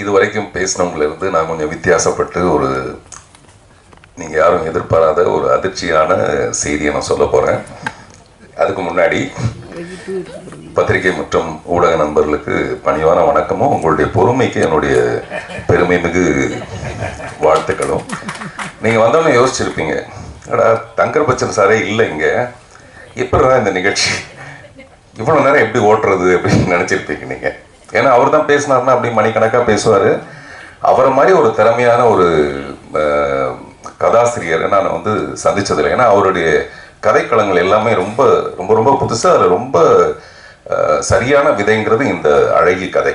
இது வரைக்கும் பேசினவங்கள இருந்து நான் கொஞ்சம் வித்தியாசப்பட்டு ஒரு நீங்கள் யாரும் எதிர்பாராத ஒரு அதிர்ச்சியான செய்தியை நான் சொல்ல போகிறேன் அதுக்கு முன்னாடி பத்திரிகை மற்றும் ஊடக நண்பர்களுக்கு பணிவான வணக்கமும் உங்களுடைய பொறுமைக்கு என்னுடைய பெருமை மிகு வாழ்த்துக்களும். நீங்கள் வந்தோடனே யோசிச்சிருப்பீங்க அடா தங்கர்பச்சன் சாரே இல்லை இங்கே. எப்படிதான் இந்த நிகழ்ச்சி? இவ்வளோ நேரம் எப்படி ஓட்டுறது? அப்படின்னு நினச்சிருப்பீங்க நீங்கள் ஏன்னா அவர் தான் பேசினார்னா அப்படி மணிக்கணக்காக பேசுவார். அவரை மாதிரி ஒரு திறமையான ஒரு கதாசிரியரை நான் வந்து சந்தித்ததில்லை ஏன்னா அவருடைய கதைக்களங்கள் எல்லாமே ரொம்ப ரொம்ப ரொம்ப புதுசாக அதில் ரொம்ப சரியான விதைங்கிறது இந்த அழகி கதை.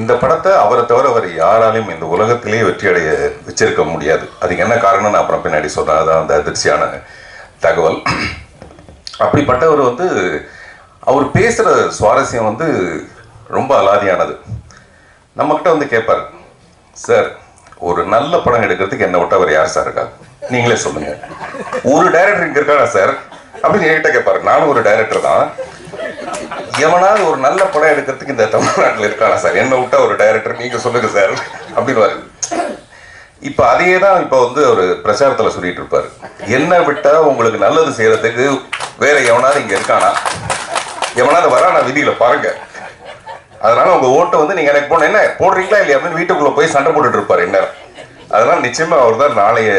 இந்த படத்தை அவரை தவிர அவர் யாராலையும் இந்த உலகத்திலேயே வெற்றி அடைய வச்சிருக்க முடியாது. அதுக்கு என்ன காரணம்னு அப்புறம் பின்னாடி சொல்றேன். அதான் அந்த அதிர்ச்சியான தகவல். அப்படிப்பட்டவர் வந்து அவர் பேசுகிற சுவாரஸ்யம் வந்து ரொம்ப அலாதியானது. நம்மக்கிட்ட வந்து கேட்பார் சார் ஒரு நல்ல படம் எடுக்கிறதுக்கு என்ன விட்டு அவர் யார் சார் இருக்கா? நீங்களே சொல்லுங்க. ஒரு டைரக்டர் இங்க இருக்கானா சார்? அப்படின்னு என்கிட்ட கேட்பாரு நானும் ஒரு டைரக்டர் தான். எவனாவது ஒரு நல்ல படம் எடுக்கிறதுக்கு இந்த தமிழ்நாட்டில் இருக்கானா சார்? என்ன விட்டா ஒரு டைரக்டர் நீங்க சொல்லுங்க சார். அப்படின்னு இப்ப அதையே தான் இப்ப வந்து ஒரு பிரச்சாரத்துல சொல்லிட்டு இருப்பாரு. என்ன விட்டா உங்களுக்கு நல்லது செய்யறதுக்கு வேற எவனாவது இங்க இருக்கானா? எவனாவது வரானா விதியில பாருங்க. அதனால உங்க ஓட்டை வந்து நீங்க எனக்கு போன என்ன போடுறீங்களா இல்லையா அப்படின்னு வீட்டுக்குள்ள போய் சண்டை போட்டுட்டு இருப்பாரு என்ன அதனால நிச்சயமா அவர் தான் நாளைய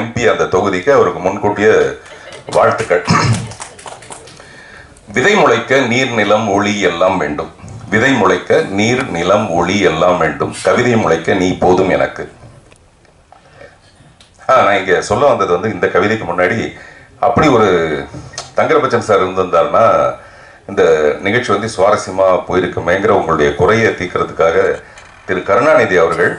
எம்பி அந்த தொகுதிக்கு அவருக்கு முன்கூட்டிய வாழ்த்துக்கள். விதை முளைக்க நீர் நிலம் ஒளி எல்லாம் வேண்டும். விதை முளைக்க நீர் நிலம் ஒளி எல்லாம் வேண்டும். கவிதை முளைக்க நீ போதும் எனக்கு. நான் இங்க சொல்ல வந்தது வந்து இந்த கவிதைக்கு முன்னாடி அப்படி ஒரு தங்கரபச்சன் சார் இருந்திருந்தாருன்னா இந்த நிகழ்ச்சி வந்து சுவாரஸ்யமா போயிருக்குமேங்கிற உங்களுடைய குறையை தீர்க்கறதுக்காக திரு கருணாநிதி அவர்கள்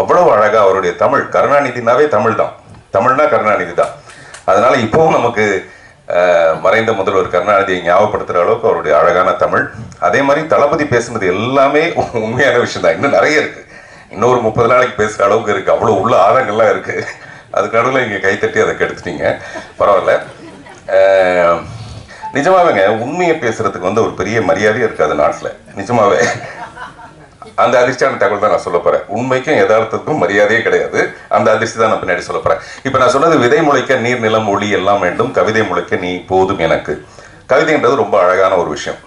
அவ்வளவு அழகாக அவருடைய தமிழ் கருணாநிதினாவே தமிழ் தான். தமிழ்னா கருணாநிதி தான். அதனால் இப்போவும் நமக்கு மறைந்த முதல்வர் கருணாநிதியை ஞாபகப்படுத்துகிற அளவுக்கு அவருடைய அழகான தமிழ். அதே மாதிரி தளபதி பேசுனது எல்லாமே உண்மையான விஷயம் தான். இன்னும் நிறைய இருக்குது இன்னொரு முப்பது நாளைக்கு பேசுகிற அளவுக்கு இருக்குது அவ்வளோ உள்ள ஆழங்கள்லாம் இருக்குது அதுக்கு நடுவில் இங்கே கைத்தட்டி அதை கெடுத்துட்டீங்க. பரவாயில்ல. நிஜமாவேங்க உண்மையை பேசுறதுக்கு வந்து ஒரு பெரிய மரியாதையே இருக்காது நாட்டில். நிஜமாவே. அந்த அதிர்ச்சியான தகவல் தான் நான் சொல்ல போறேன். உண்மைக்கும் யதார்த்தத்துக்கும் மரியாதையே கிடையாது. அந்த அதிர்ச்சி தான் நான் பின்னாடி சொல்ல போறேன். இப்போ நான் சொன்னது விதை முளைக்க நீர் நிலம் ஒளி எல்லாம் வேண்டும் கவிதை முளைக்க நீ போதும் எனக்கு. கவிதைன்றது ரொம்ப அழகான ஒரு விஷயம்.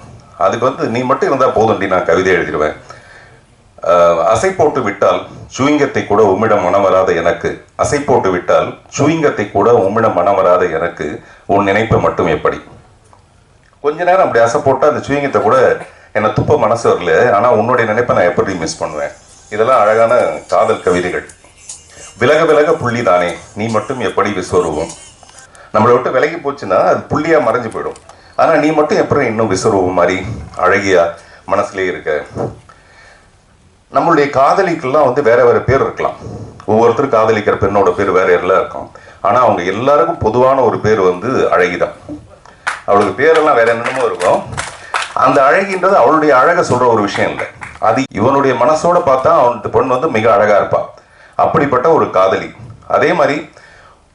அதுக்கு வந்து நீ மட்டும் இருந்தா போதும்டி நான் கவிதை எழுதிடுவேன். அசை போட்டு விட்டால் சுவிங்கத்தை கூட உம்மிடம் மனம் வராத எனக்கு. அசை போட்டு விட்டால் சுவிங்கத்தை கூட உம்மிடம் மனம் வராத எனக்கு. உன் நினைப்பு மட்டும் எப்படி? கொஞ்ச நேரம் அப்படி அசை போட்டா அந்த சுவிங்கத்தை கூட என்னை துப்ப மனசு வரல. ஆனால் உன்னுடைய நினைப்பை நான் எப்படி மிஸ் பண்ணுவேன். இதெல்லாம் அழகான காதல் கவிதைகள். விலக விலக புள்ளி தானே. நீ மட்டும் எப்படி விஸ்வரூபம் நம்மளை விட்டு விலகி போச்சுன்னா அது புள்ளியாக மறைஞ்சு போயிடும். ஆனால் நீ மட்டும் எப்படி இன்னும் விஸ்வரூபம் மாதிரி அழகியா மனசுலேயே இருக்க? நம்மளுடைய காதலிக்கெல்லாம் வந்து வேற வேற பேர் இருக்கலாம். ஒவ்வொருத்தரும் காதலிக்கிற பெண்ணோட பேர் வேற எல்லாம் இருக்கும். ஆனால் அவங்க எல்லாருக்கும் பொதுவான ஒரு பேர் வந்து அழகிதான். அவளுக்கு பேரெல்லாம் வேற என்னென்னமோ இருக்கும். அந்த அழகின்றது அவளுடைய அழகை சொல்ற ஒரு விஷயம் இல்லை. அது இவனுடைய மனசோட பார்த்தா அவனுக்கு பொண்ணு வந்து மிக அழகா இருப்பா. அப்படிப்பட்ட ஒரு காதலி. அதே மாதிரி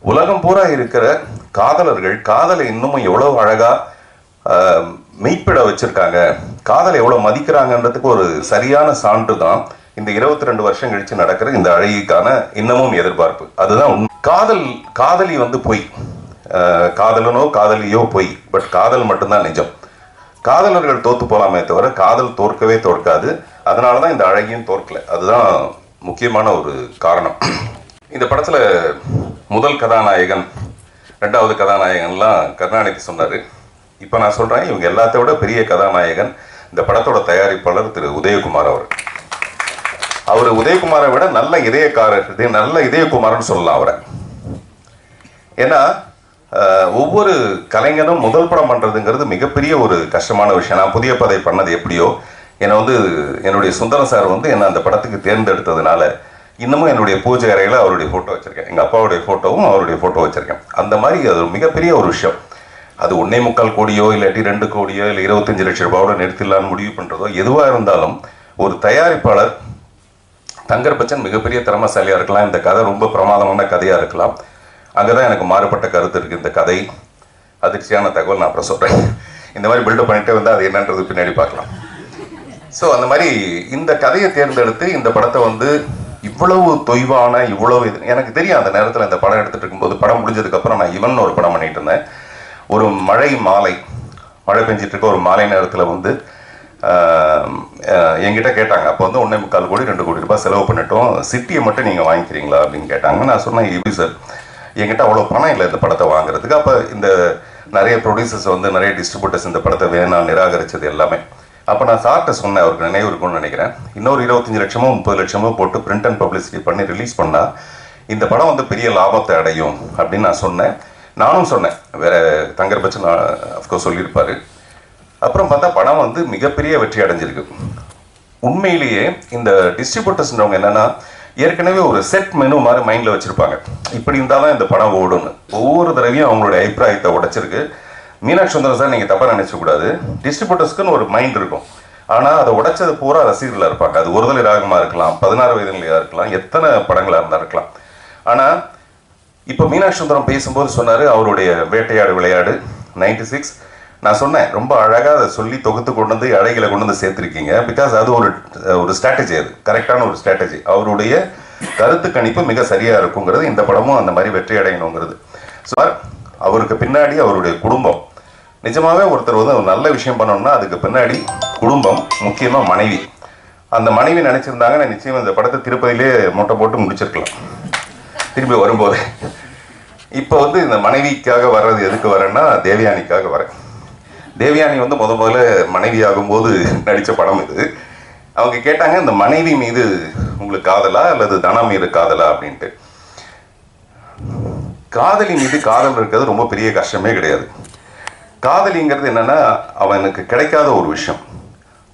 உலகம் பூரா இருக்கிற காதலர்கள் காதலை இன்னமும் எவ்வளவு அழகா ஆஹ், மெய்ப்பிட வச்சிருக்காங்க காதலை எவ்வளவு மதிக்கிறாங்கன்றதுக்கு ஒரு சரியான சான்று தான் இந்த இருபத்தி ரெண்டு வருஷம் கழிச்சு நடக்கிற இந்த அழகிக்கான இன்னமும் எதிர்பார்ப்பு. அதுதான் காதல் காதலி வந்து பொய். காதலனோ காதலியோ பொய். பட் காதல் மட்டும்தான் நிஜம். காதலர்கள் தோத்து போகலாமே தவிர காதல் தோற்கவே தோற்காது. அதனால தான் இந்த அழகியும் தோற்கல. அதுதான் முக்கியமான ஒரு காரணம். இந்த படத்துல முதல் கதாநாயகன் ரெண்டாவது கதாநாயகன்லாம் கருணாநிதி சொன்னார். இப்போ நான் சொல்றேன் இவங்க எல்லாத்த விட பெரிய கதாநாயகன் இந்த படத்தோட தயாரிப்பாளர் திரு உதயகுமார் அவர். அவர் உதயகுமாரை விட நல்ல இதயக்காரர் இது நல்ல இதயகுமார்னு சொல்லலாம் அவரை. ஏன்னா ஒவ்வொரு கலைஞனும் முதல் படம் பண்ணுறதுங்கிறது மிகப்பெரிய ஒரு கஷ்டமான விஷயம். நான் புதிய பதை பண்ணது எப்படியோ என்னை வந்து என்னுடைய சுந்தரம் சார் வந்து என்னை அந்த படத்துக்கு தேர்ந்தெடுத்ததுனால இன்னமும் என்னுடைய பூஜை அறையில் அவருடைய ஃபோட்டோ வச்சுருக்கேன். எங்கள் அப்பாவுடைய ஃபோட்டோவும் அவருடைய ஃபோட்டோ வச்சுருக்கேன். அந்த மாதிரி அது ஒரு மிகப்பெரிய ஒரு விஷயம். அது ஒன்றே முக்கால் கோடியோ இல்லாட்டி ரெண்டு கோடியோ இல்லை இருபத்தஞ்சு லட்சம் ரூபாவோட நிறுத்திடலான்னு முடிவு பண்ணுறதோ எதுவாக இருந்தாலும் ஒரு தயாரிப்பாளர் தங்கர் பச்சன் மிகப்பெரிய திறமசாலியாக இருக்கலாம். இந்த கதை ரொம்ப பிரமாதமான கதையாக இருக்கலாம். அங்கே தான் எனக்கு மாறுபட்ட கருத்து இருக்குது இந்த கதை அதிர்ச்சியான தகவல் நான் அப்புறம் சொல்கிறேன் இந்த மாதிரி பில்டப் பண்ணிகிட்டே வந்தால் அது என்னன்றது பின்னாடி பார்க்கலாம். ஸோ அந்த மாதிரி இந்த கதையை தேர்ந்தெடுத்து இந்த படத்தை வந்து இவ்வளவு தொய்வான இவ்வளவு இது எனக்கு தெரியும் அந்த நேரத்தில் இந்த படம் எடுத்துகிட்டு இருக்கும்போது படம் முடிஞ்சதுக்கப்புறம் நான் இவன் ஒரு படம் பண்ணிட்டு இருந்தேன். ஒரு மழை மாலை மழை பெஞ்சிட்டு இருக்க ஒரு மாலை நேரத்தில் வந்து என்கிட்ட கேட்டாங்க. அப்போ வந்து ஒன்றே முக்கால் கோடி ரெண்டு கோடி ரூபாய் செலவு பண்ணிட்டோம். சிட்டியை மட்டும் நீங்கள் வாங்கிக்கிறீங்களா அப்படின்னு கேட்டாங்க. நான் சொன்னேன் எப்படி சார்? என்கிட்ட அவ்வளோ பணம் இல்லை இந்த படத்தை வாங்குறதுக்கு. அப்போ இந்த நிறைய ப்ரொடியூசர்ஸ் வந்து நிறைய டிஸ்ட்ரிபியூட்டர்ஸ் இந்த படத்தை வேணாம் நிராகரிச்சது எல்லாமே. அப்போ நான் சார்ட்ட சொன்னேன் அவருக்கு நினைவு இருக்கும்னு நினைக்கிறேன். இன்னொரு இருபத்தஞ்சு லட்சமோ முப்பது லட்சமோ போட்டு பிரிண்ட் அண்ட் பப்ளிசிட்டி பண்ணி ரிலீஸ் பண்ணால் இந்த படம் வந்து பெரிய லாபத்தை அடையும் அப்படின்னு நான் சொன்னேன். நானும் சொன்னேன். வேற தங்கர்பச்சன் அஃப்கோர்ஸ் சொல்லியிருப்பார். அப்புறம் பார்த்தா படம் வந்து மிகப்பெரிய வெற்றி அடைஞ்சிருக்கு. உண்மையிலேயே இந்த டிஸ்ட்ரிபியூட்டர்ஸ்ன்றவங்க என்னென்னா ஏற்கனவே ஒரு செட் மெனு மாதிரி மைண்டில் வச்சுருப்பாங்க. இப்படி இருந்தாலும் இந்த படம் ஓடும்னு. ஒவ்வொரு தடவையும் அவங்களுடைய அபிப்பிராயத்தை உடைச்சிருக்கு. மீனாட்சி சுந்தரம் சார் நீங்கள் தப்பாக நினைச்சக்கூடாது டிஸ்ட்ரிபியூட்டர்ஸ்க்குன்னு ஒரு மைண்ட் இருக்கும். ஆனால் அதை உடைச்சது பூரா ரசிகர்களாக இருப்பாங்க. அது ஒருதலை ராகமாக இருக்கலாம் பதினாறு வயதுலையாக இருக்கலாம் எத்தனை படங்களாக இருந்தால் இருக்கலாம். ஆனால் இப்போ மீனாட்சி சுந்தரம் பேசும்போது சொன்னார் அவருடைய வேட்டையாடு விளையாடு 96 சிக்ஸ் நான் சொன்னேன் ரொம்ப அழகாக அதை சொல்லி தொகுத்து கொண்டு வந்து அழகில கொண்டு வந்து சேர்த்துருக்கீங்க. பிகாஸ் அது ஒரு ஒரு ஸ்ட்ராட்டஜி அது. கரெக்டான ஒரு ஸ்ட்ராட்டஜி அவருடைய கருத்து கணிப்பு மிக சரியாக இருக்குங்கிறது இந்த படமும் அந்த மாதிரி வெற்றி அடையணுங்கிறது. சார் அவருக்கு பின்னாடி அவருடைய குடும்பம். நிஜமாகவே ஒருத்தர் வந்து ஒரு நல்ல விஷயம் பண்ணணும்னா அதுக்கு பின்னாடி குடும்பம் முக்கியமாக மனைவி. அந்த மனைவி நினச்சிருந்தாங்க நான் நிச்சயம் இந்த படத்தை திருப்பதியிலே மொட்டை போட்டு முடிச்சிருக்கலாம். திரும்பி வரும்போது. இப்போ வந்து இந்த மனைவிக்காக வர்றது எதுக்கு வரேன்னா தேவயானிக்காக வரேன். தேவயானி வந்து முத முதல்ல மனைவி ஆகும்போது நடித்த படம் இது. அவங்க கேட்டாங்க இந்த மனைவி மீது உங்களுக்கு காதலா அல்லது தனம் மீது காதலா? அப்படின்ட்டு. காதலி மீது காதல் இருக்கிறது ரொம்ப பெரிய கஷ்டமே கிடையாது. காதலிங்கிறது என்னன்னா அவனுக்கு கிடைக்காத ஒரு விஷயம்.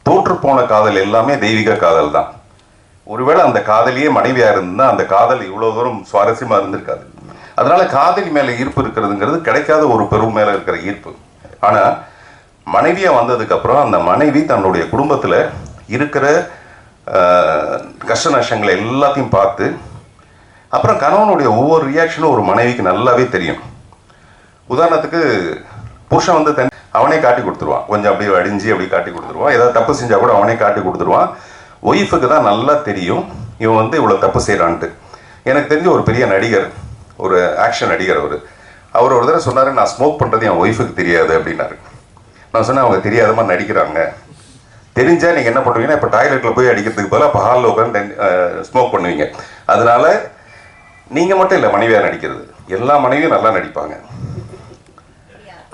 தோற்று போன காதல் எல்லாமே தெய்வீக காதல் தான். ஒருவேளை அந்த காதலியே மனைவியா இருந்தா அந்த காதல் இவ்வளோ தூரம் சுவாரஸ்யமா இருந்திருக்காது. அதனால காதலி மேல ஈர்ப்பு இருக்கிறதுங்கிறது கிடைக்காத ஒரு பெரும் மேல இருக்கிற ஈர்ப்பு. ஆனா மனைவியாக வந்ததுக்கப்புறம் அந்த மனைவி தன்னுடைய குடும்பத்தில் இருக்கிற கஷ்ட நஷ்டங்களை எல்லாத்தையும் பார்த்து அப்புறம் கணவனுடைய ஒவ்வொரு ரியாக்ஷனும் ஒரு மனைவிக்கு நல்லாவே தெரியும். உதாரணத்துக்கு புருஷன் வந்து தன் அவனே காட்டி கொடுத்துருவான். கொஞ்சம் அப்படியே அடிஞ்சு அப்படி காட்டி கொடுத்துருவான். ஏதாவது தப்பு செஞ்சால் கூட அவனே காட்டி கொடுத்துருவான். ஒய்ஃபுக்கு தான் நல்லா தெரியும். இவன் வந்து இவ்வளோ தப்பு செய்கிறான்ட்டு எனக்கு தெரிஞ்ச ஒரு பெரிய நடிகர் ஒரு ஆக்ஷன் நடிகர் அவர். அவர் ஒரு தடவை சொன்னார் நான் ஸ்மோக் பண்ணுறது என் ஒய்ஃபுக்கு தெரியாது அப்படின்னாரு. நான் சொன்னேன் அவங்க தெரியாத மாதிரி நடிக்கிறாங்க. தெரிஞ்சா நீங்கள் என்ன பண்ணுவீங்கன்னா இப்போ டாய்லெட்டில் போய் அடிக்கிறதுக்கு பதிலாக இப்போ ஹாலில் உட்காந்து ஸ்மோக் பண்ணுவீங்க. அதனால நீங்கள் மட்டும் இல்லை மனைவியாக நடிக்கிறது. எல்லா மனைவியும் நல்லா நடிப்பாங்க.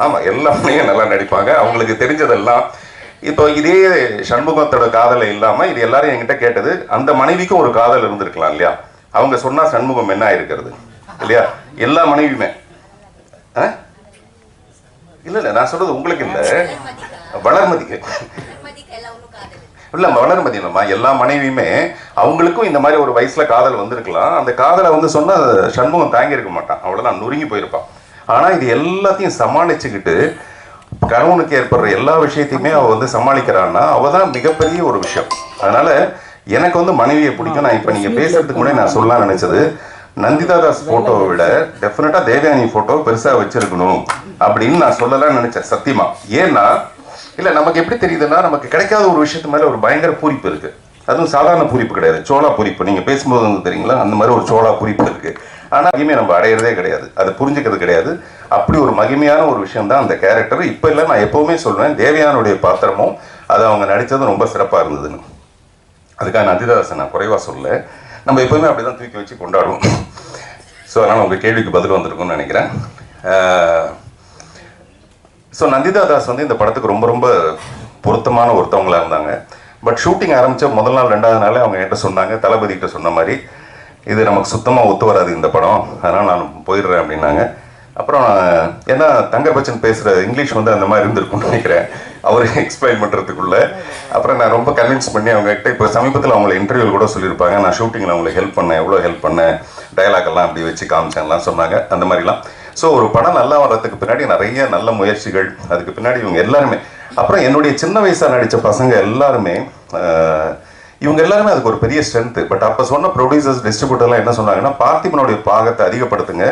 ஆமா எல்லா மனைவியும் நல்லா நடிப்பாங்க. அவங்களுக்கு தெரிஞ்சதெல்லாம் இப்போ இதே சண்முகத்தோட காதல் இல்லாம இது எல்லாரும் என்கிட்ட கேட்டது அந்த மனைவிக்கும் ஒரு காதல் இருந்திருக்கலாம் இல்லையா? அவங்க சொன்னா சண்முகம் என்ன இருக்கிறது இல்லையா? எல்லா மனைவியுமே. இல்லை நான் சொல்றது உங்களுக்கு இல்ல. வளர்மதிக்கு. இல்லை வளர்மதி இல்லம்மா. எல்லா மனைவியுமே அவங்களுக்கும் இந்த மாதிரி ஒரு வயசுல காதல் வந்திருக்கலாம். அந்த காதலை வந்து சொன்னா சண்முகம் தாங்கி இருக்க மாட்டான். அவ்வளோதான் நொறுங்கி போயிருப்பான். ஆனா இது எல்லாத்தையும் சமாளிச்சுக்கிட்டு கணவனுக்கு ஏற்படுற எல்லா விஷயத்தையுமே அவ வந்து சமாளிக்கிறான்னா அவள் தான் மிகப்பெரிய ஒரு விஷயம். அதனால எனக்கு வந்து மனைவியை பிடிக்கும். நான் இப்ப நீங்க பேசுறதுக்கு முன்னாடி நான் சொல்லலாம் நினைச்சது. நந்திதா தாஸ் போட்டோவை விட டெஃபினட்டா தேவயானி போட்டோ பெருசா வச்சிருக்கணும் அப்படின்னு நான் சொல்லலாம் நினைச்சேன் சத்தியமா. ஏன்னா இல்ல நமக்கு எப்படி தெரியுதுன்னா நமக்கு கிடைக்காத ஒரு விஷயத்து மேல ஒரு பயங்கர பூரிப்பு இருக்கு. அதுவும் சாதாரண பூரிப்பு கிடையாது. சோளா பூரிப்பு. நீங்க பேசும்போது வந்து தெரியுங்களா? அந்த மாதிரி ஒரு சோளா பூரிப்பு இருக்கு. ஆனா மகிமை நம்ம அடையிறதே கிடையாது. அது புரிஞ்சுக்கிறது கிடையாது. அப்படி ஒரு மகிமையான ஒரு விஷயம் தான் அந்த கேரக்டர் இப்ப இல்ல நான் எப்பவுமே சொல்றேன் தேவயானுடைய பாத்திரமும் அது அவங்க நடிச்சதும் ரொம்ப சிறப்பா இருந்ததுன்னு. அதுக்காக நந்திதாசன் நான் குறைவா சொல்லல நம்ம எப்பவுமே அப்படிதான் தூக்கி வச்சு கொண்டாடுவோம். ஸோ அதனால் உங்கள் கேள்விக்கு பதில் வந்திருக்கும்னு நினைக்கிறேன். ஸோ நந்திதா தாஸ் வந்து இந்த படத்துக்கு ரொம்ப ரொம்ப பொருத்தமான ஒருத்தவங்களாக இருந்தாங்க. பட் ஷூட்டிங் ஆரம்பித்த முதல் நாள் ரெண்டாவது நாளே அவங்க என்கிட்ட சொன்னாங்க தளபதி கிட்ட சொன்ன மாதிரி இது நமக்கு சுத்தமாக ஒத்து வராது இந்த படம். அதனால் நான் போயிடுறேன் அப்படின்னாங்க. அப்புறம் ஏன்னா தங்கர் பச்சன் பேசுகிற இங்கிலீஷ் வந்து அந்த மாதிரி இருந்திருக்கும்னு நினைக்கிறேன். அவர் எக்ஸ்பிளைன் பண்ணுறதுக்குள்ளே அப்புறம் நான் ரொம்ப கன்வின்ஸ் பண்ணி அவங்ககிட்ட இப்போ சமீபத்தில் அவங்கள இன்டர்வியூ கூட சொல்லியிருப்பாங்க. நான் ஷூட்டிங்கில் அவங்களுக்கு ஹெல்ப் பண்ணேன். எவ்வளோ ஹெல்ப் பண்ணேன். டயலாக் எல்லாம் அப்படி வச்சு காமிச்சேன்லாம் சொன்னாங்க. அந்த மாதிரிலாம். ஸோ ஒரு படம் நல்லா வர்றதுக்கு பின்னாடி நிறைய நல்ல முயற்சிகள். அதுக்கு பின்னாடி இவங்க எல்லாருமே. அப்புறம் என்னுடைய சின்ன வயசாக நடித்த பசங்க எல்லாருமே இவங்க எல்லாருமே அதுக்கு ஒரு பெரிய ஸ்ட்ரென்த்து பட் அப்போ சொன்ன ப்ரொடியூசர்ஸ் டிஸ்ட்ரிபியூட்டர்லாம் என்ன சொன்னாங்கன்னா பார்த்திபனுடைய பாகத்தை அதிகப்படுத்துங்க.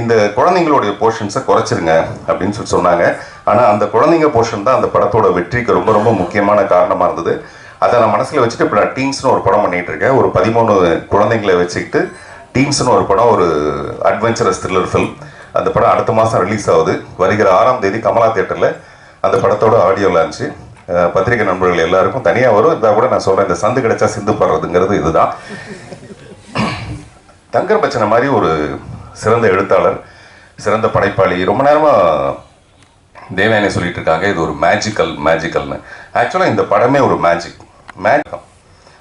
இந்த குழந்தைங்களுடைய போர்ஷன்ஸை குறைச்சிருங்க. அப்படின்னு சொல்லி சொன்னாங்க. ஆனால் அந்த குழந்தைங்க போர்ஷன் தான் அந்த படத்தோட வெற்றிக்கு ரொம்ப ரொம்ப முக்கியமான காரணமாக இருந்தது. அதை நான் மனசில் வச்சுட்டு இப்போ நான் டீம்ஸ்னு ஒரு படம் பண்ணிகிட்டு இருக்கேன். ஒரு பதிமூணு குழந்தைங்களை வச்சுக்கிட்டு டீம்ஸ்னு ஒரு படம் ஒரு அட்வென்ச்சரஸ் த்ரில்லர் ஃபில்ம் அந்த படம் அடுத்த மாதம் ரிலீஸ் ஆகுது. வருகிற ஆறாம் தேதி கமலா தேட்டரில் அந்த படத்தோட ஆடியோ லான்ச்சு பத்திரிகை நண்பர்கள் எல்லாருக்கும் தனியாக வரும். இதாக கூட நான் சொல்கிறேன் இந்த சந்து கிடைச்சா சிந்து படுறதுங்கிறது இதுதான். தங்கர் பச்சனை மாதிரி ஒரு சிறந்த எழுத்தாளர் சிறந்த படைப்பாளி. ரொம்ப நேரமாக தேவயானி சொல்லிட்டு இருக்காங்க இது ஒரு மேஜிக்கல் மேஜிக்கல்னு ஆக்சுவலாக இந்த படமே ஒரு மேஜிக் மேஜிக்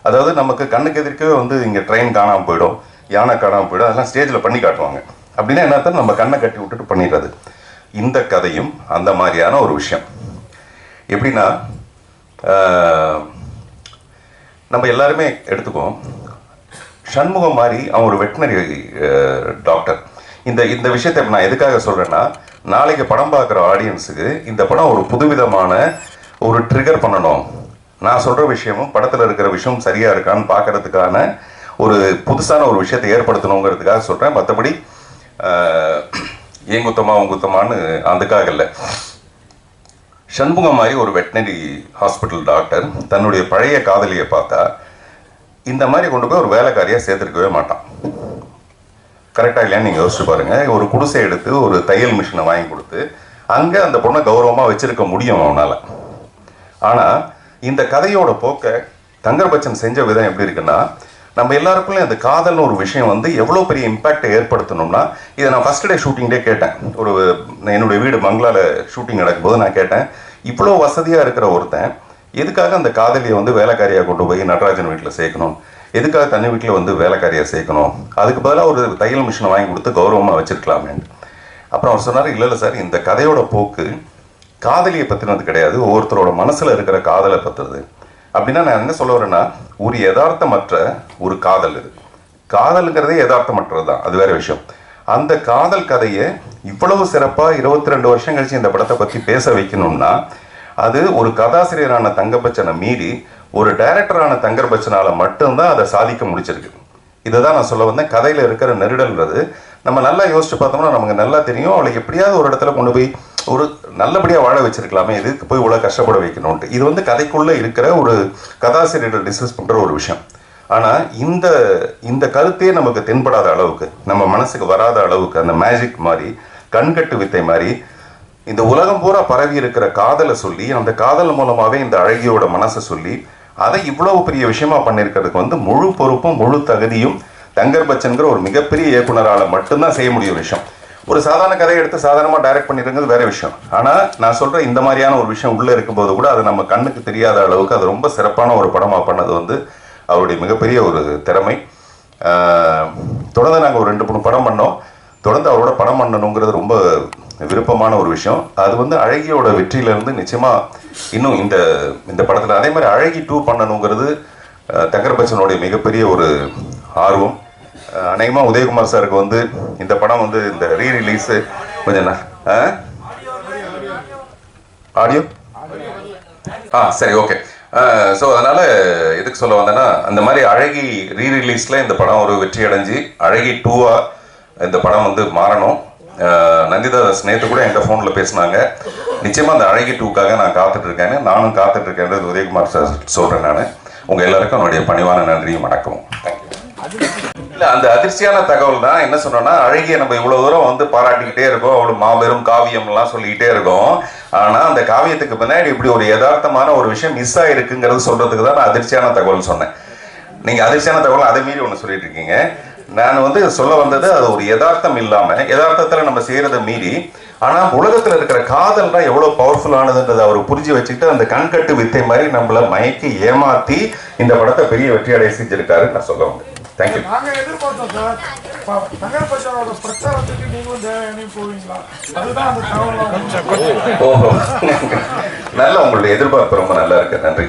அதாவது நமக்கு கண்ணுக்கு எதிர்க்கவே வந்து இங்கே ட்ரெயின் காணாமல் போயிடும். யானை காணாமல் போயிடும். அதெல்லாம் ஸ்டேஜில் பண்ணி காட்டுவாங்க. அப்படின்னா என்ன நம்ம கண்ணை கட்டி விட்டுட்டு பண்ணிடுறது. இந்த கதையும் அந்த மாதிரியான ஒரு விஷயம். எப்படின்னா நம்ம எல்லாருமே எடுத்துக்குவோம். சண்முகம் மாதிரி அவன் ஒரு வெட்டினரி டாக்டர் இந்த இந்த விஷயத்தை நான் எதுக்காக சொல்றேன்னா நாளைக்கு படம் பார்க்குற ஆடியன்ஸுக்கு இந்த படம் ஒரு புதுவிதமான ஒரு ட்ரிகர் பண்ணணும். நான் சொல்கிற விஷயமும் படத்தில் இருக்கிற விஷயம் சரியாக இருக்கான்னு பார்க்கறதுக்கான ஒரு புதுசான ஒரு விஷயத்தை ஏற்படுத்தணுங்கிறதுக்காக சொல்கிறேன் மற்றபடி ஏன் குத்தமா உன் அதுக்காக இல்லை. சண்முகம் மாதிரி ஒரு வெட்டினரி ஹாஸ்பிட்டல் டாக்டர். தன்னுடைய பழைய காதலியை பார்த்தா இந்த மாதிரி கொண்டு போய் ஒரு வேலைக்காரியாக சேர்த்துருக்கவே மாட்டான். கரெக்டாக இல்லையான்னு நீங்கள் யோசிச்சு பாருங்கள் ஒரு குடிசை எடுத்து ஒரு தையல் மிஷினை வாங்கி கொடுத்து அங்கே அந்த பொண்ணை கௌரவமாக வச்சிருக்க முடியும் அவனால். ஆனால் இந்த கதையோட போக்கை தங்கர் பச்சன் செஞ்ச விதம் எப்படி இருக்குன்னா நம்ம எல்லாருக்குள்ளேயும் அந்த காதல்னு ஒரு விஷயம் வந்து எவ்வளோ பெரிய இம்பேக்டை ஏற்படுத்தணும்னா இதை நான் ஃபர்ஸ்ட் டே ஷூட்டிங் டே கேட்டேன். ஒரு என்னுடைய வீடு பங்களால ஷூட்டிங் நடக்கும்போது நான் கேட்டேன். இவ்வளோ வசதியாக இருக்கிற ஒருத்தன் எதுக்காக அந்த காதலியை வந்து வேலைக்காரியாக கொண்டு போய் நடராஜன் வீட்டில் சேர்க்கணும்? எதுக்காக தண்ணி வீட்டில் வந்து வேலைக்காரியாக சேர்க்கணும்? அதுக்கு பதிலாக ஒரு தையல் மிஷினை வாங்கி கொடுத்து கௌரவமாக வச்சுருக்கலாமேன்னு அப்புறம் அவர் சொன்னார் இல்லை இல்லை சார் இந்த கதையோட போக்கு காதலியை பற்றினது கிடையாது. ஒவ்வொருத்தரோட மனசில் இருக்கிற காதலை பற்றுறது அப்படின்னா நான் என்ன சொல்ல வரேன்னா ஒரு யதார்த்தமற்ற ஒரு காதல் இது. காதலுங்கிறதே யதார்த்தமற்றது தான் அது வேற விஷயம். அந்த காதல் கதையை இவ்வளவு சிறப்பாக இருபத்தி ரெண்டு வருஷம் கழிச்சு இந்த படத்தை பற்றி பேச வைக்கணும்னா அது ஒரு கதாசிரியரான தங்கபச்சனை மீறி ஒரு டைரக்டரான தங்கர்பச்சனால மட்டும்தான் அதை சாதிக்க முடிச்சிருக்கு. இதை தான் நான் சொல்ல வந்தேன். கதையில் இருக்கிற நெருடல்ன்றது நம்ம நல்லா யோசிச்சு பார்த்தோம்னா நமக்கு நல்லா தெரியும். அவளை எப்படியாவது ஒரு இடத்துல கொண்டு போய் ஒரு நல்லபடியாக வாழ வச்சிருக்கலாமே இதுக்கு போய் இவ்வளோ கஷ்டப்பட வைக்கணும்ட்டு இது வந்து கதைக்குள்ளே இருக்கிற ஒரு கதாசிரியர்கள் டிஸ்கஸ் பண்ணுற ஒரு விஷயம். ஆனால் இந்த இந்த கருத்தே நமக்கு தென்படாத அளவுக்கு நம்ம மனசுக்கு வராத அளவுக்கு அந்த மேஜிக் மாதிரி கண்கட்டு வித்தை மாதிரி இந்த உலகம் பூரா பரவி இருக்கிற காதலை சொல்லி அந்த காதல் மூலமாகவே இந்த அழகியோட மனசை சொல்லி அதை இவ்வளவு பெரிய விஷயமா பண்ணியிருக்கிறதுக்கு வந்து முழு பொறுப்பும் முழு தகுதியும் தங்கர் பச்சன்கிற ஒரு மிகப்பெரிய இயக்குனரால் மட்டும்தான் செய்ய முடியும் விஷயம். ஒரு சாதாரண கதையை எடுத்து சாதாரணமாக டைரக்ட் பண்ணிடுறது வேற விஷயம். ஆனால் நான் சொல்கிறேன் இந்த மாதிரியான ஒரு விஷயம் உள்ளே இருக்கும்போது கூட அது நம்ம கண்ணுக்கு தெரியாத அளவுக்கு அது ரொம்ப சிறப்பான ஒரு படமாக பண்ணது வந்து அவருடைய மிகப்பெரிய ஒரு திறமை. தொடர்ந்து நாங்கள் ஒரு ரெண்டு மூணு படம் பண்ணோம். தொடர்ந்து அவரோட படம் பண்ணணுங்கிறது ரொம்ப விருப்பமான ஒரு விஷயம். அது வந்து அழகியோட வெற்றியிலேருந்து நிச்சயமாக இன்னும் இந்த இந்த படத்தில் அதே மாதிரி அழகி டூ பண்ணணுங்கிறது தங்கர்பச்சனுடைய மிகப்பெரிய ஒரு ஆர்வம். அநேகமாக உதயகுமார் சாருக்கு வந்து இந்த படம் வந்து இந்த ரீ ரிலீஸு கொஞ்சம் ஆடியோ ஆ? சரி ஓகே ஸோ அதனால் எதுக்கு சொல்ல வந்தேன்னா அந்த மாதிரி அழகி ரீ ரிலீஸில் இந்த படம் ஒரு வெற்றி அடைஞ்சு அழகி டூவாக இந்த படம் வந்து மாறணும். நந்திதா நந்திதாஸ் நேற்று கூட என்கிட்ட ஃபோனில் பேசினாங்க. நிச்சயமாக அந்த அழகி டூக்காக நான் காத்துட்டு நானும் காத்துட்ருக்கேன்றது உதயகுமார் சார் சொல்கிறேன் நான். உங்கள் எல்லாருக்கும் என்னுடைய பணிவான நன்றியும் வணக்கம் தேங்க்யூ இல்ல அந்த அதிர்ச்சியான தகவல் தான் என்ன சொன்னோம்னா அழகிய நம்ம இவ்வளவு தூரம் வந்து பாராட்டிக்கிட்டே இருக்கோம். அவ்வளவு மாபெரும் காவியம் எல்லாம் சொல்லிக்கிட்டே இருக்கோம். ஆனா அந்த காவியத்துக்கு பின்னாடி இப்படி ஒரு யதார்த்தமான ஒரு விஷயம் மிஸ் ஆயிருக்குங்கிறது சொல்றதுக்கு தான் நான் அதிர்ச்சியான தகவல் சொன்னேன். நீங்க அதிர்ச்சியான தகவல் அதை மீறி ஒண்ணு சொல்லிட்டு இருக்கீங்க. நான் வந்து சொல்ல வந்தது அது ஒரு யதார்த்தம் இல்லாம யதார்த்தத்துல நம்ம செய்யறதை மீறி ஆனா உலகத்துல இருக்கிற காதல் தான் எவ்வளவு பவர்ஃபுல்லானதுன்றதை அவர் புரிஞ்சு வச்சுக்கிட்டு அந்த கண்கட்டு வித்தை மாதிரி நம்மள மயக்கி ஏமாத்தி இந்த படத்தை பெரிய வெற்றியடைய செஞ்சிருக்காரு நான் சொல்ல வந்தேன். தேங்க்யூ நாங்க எதிர்பார்த்தோம் சார். ப- தங்கர் பச்சானோட பிரச்சாரத்துக்கு நீங்களும் தேவையானே போவீங்களா? அதுதான் அந்த தகவல். ஓஹோ. நல்ல உங்களுடைய எதிர்பார்ப்பு ரொம்ப நல்லா இருக்கு. நன்றி.